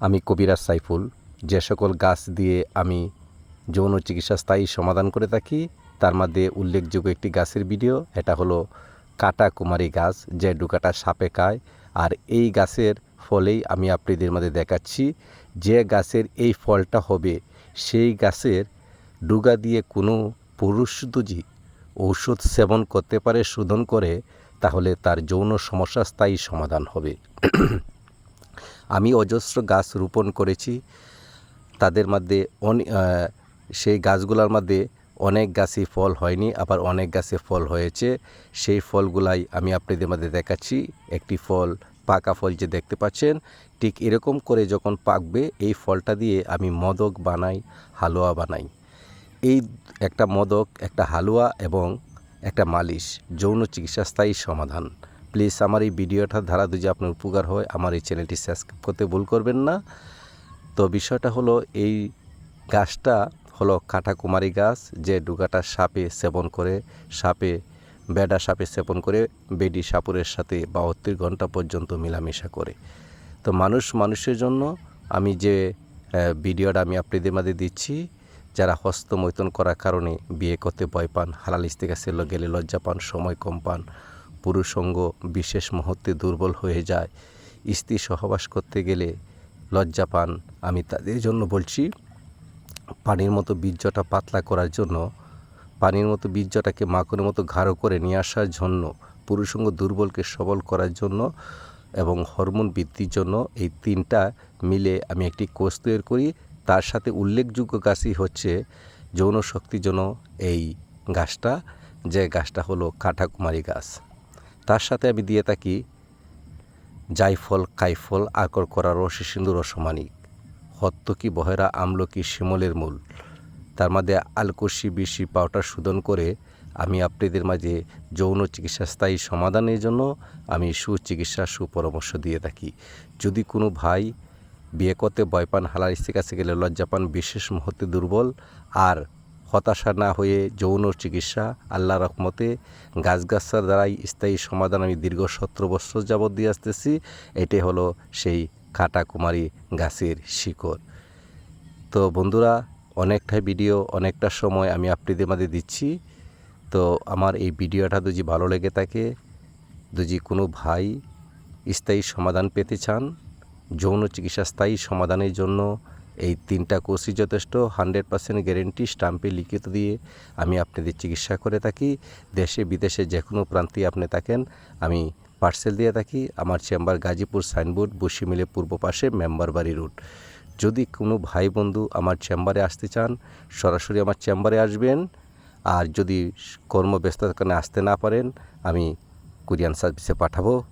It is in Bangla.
আমি কবিরাজ সাইফুল। যে সকল গাছ দিয়ে আমি যৌন চিকিৎসা স্থায়ী সমাধান করে থাকি, তার মধ্যে উল্লেখযোগ্য একটি গাছের ভিডিও। এটা হলো কাটা কুমারী গাছ, যে ডুকাটা সাপে খায়। আর এই গাছের ফলেই আমি আপনাদের মধ্যে দেখাচ্ছি যে গাছের এই ফলটা হবে। সেই গাছের ডুগা দিয়ে কোনো পুরুষ যদি ঔষধ সেবন করতে পারে, শোধন করে, তাহলে তার যৌন সমস্যা স্থায়ী সমাধান হবে। আমি অজস্র গাছ রোপণ করেছি। তাদের মধ্যে সেই গাছগুলোর মধ্যে অনেক গাছই ফল হয়নি, আবার অনেক গাছে ফল হয়েছে। সেই ফলগুলাই আমি আপনাদের মধ্যে দেখাচ্ছি। একটি ফল, পাকা ফল যে দেখতে পাচ্ছেন, ঠিক এরকম করে যখন পাকবে, এই ফলটা দিয়ে আমি মদক বানাই, হালুয়া বানাই। এই একটা মদক, একটা হালুয়া এবং একটা মালিশ, যৌন চিকিৎসা স্থায়ী সমাধান। প্লিজ আমার এই ভিডিওটা ধারা যদি আপনার উপকার হয়, আমার এই চ্যানেলটি সাবস্ক্রাইব করতে ভুল করবেন না। তো বিষয়টা হলো, এই গাছটা হলো কাঠাকুমারী গাছ, যে ডুগাটা সাপে সেবন করে, সাপে, বেডা সাপে সেবন করে, বেডি সাপুরের সাথে বাহাত্তর ঘণ্টা পর্যন্ত মেলামেশা করে। তো মানুষ মানুষের জন্য আমি যে ভিডিওটা আমি আপনাদের মাঝে দিচ্ছি, যারা হস্তমৈথন করার কারণে বিয়ে করতে ভয় পান, হালাল ইস্তেকাছে গেলে লজ্জা পান, সময় কম পান পুরুষঙ্গ বিশেষ মুহূর্তে দুর্বল হয়ে যায়। স্ত্রী সহবাস করতে গেলে লজ্জা পান। আমি তাদের জন্য বলছি, পানির মতো বীর্যটা পাতলা করার জন্য, পানির মতো বীর্যটাকে মাখনের মতো ঘাড়ো করে নিয়ে আসার জন্য, পুরুষঙ্গ দুর্বলকে সবল করার জন্য এবং হরমোন বৃদ্ধির জন্য এই তিনটা মিলে আমি একটি কোষ তৈরি করি। তার সাথে উল্লেখযোগ্য গাছই হচ্ছে যৌন শক্তির জন্য এই গাছটা। যে গাছটা হলো কাঠাকুমারী গাছ। তার সাথে আমি দিয়ে থাকি জাইফল, কাইফল, আকর করা রসি সিন্ধু রসমানিক হত্তকি বহেরা আমলকি শিমলের মূল। তার মধ্যে আলকুশি বিশি পাউডার শোধন করে আমি আপনাদের মাঝে যৌন চিকিৎসা স্থায়ী সমাধানের জন্য আমি সুচিকিৎসা সুপরামর্শ দিয়ে থাকি। যদি কোনো ভাই বিয়ে করতে ভয় পান, হালাল স্ত্রীর কাছে গেলে লজ্জা পান, বিশেষ মুহূর্তে দুর্বল, আর হতাশা না হয়ে যৌন চিকিৎসা আল্লাহ রহমতে গাছগাছার দ্বারাই স্থায়ী সমাধান আমি দীর্ঘ সতেরো বছর যাবৎ দিয়ে আসতেছি। এটি হলো সেই কাটা কুমারী গাছের শিকড়। তো বন্ধুরা, অনেকটা ভিডিও, অনেকটা সময় আমি আপনাদের মাঝে দিচ্ছি। তো আমার এই ভিডিওটা যদি ভালো লেগে থাকে, যদি কোনো ভাই স্থায়ী সমাধান পেতে চান, যৌন চিকিৎসা স্থায়ী সমাধানের জন্য এই তিনটা কোর্সই যথেষ্ট, হান্ড্রেড পার্সেন্ট গ্যারেন্টি, স্টাম্পে লিখিত দিয়ে আমি আপনাদের চিকিৎসা করে থাকি। দেশে, বিদেশে যে কোনো প্রান্তে আপনি থাকেন, আমি পার্সেল দিয়ে থাকি। আমার চেম্বার গাজীপুর সাইনবোর্ড বসি মিলে পূর্ব পাশে মেম্বার বাড়ি রুট যদি কোনো ভাই বন্ধু আমার চেম্বারে আসতে চান, সরাসরি আমার চেম্বারে আসবেন। আর যদি কর্মব্যস্ততার কারণে আসতে না পারেন, আমি কুরিয়ান সার্ভিসে পাঠাবো।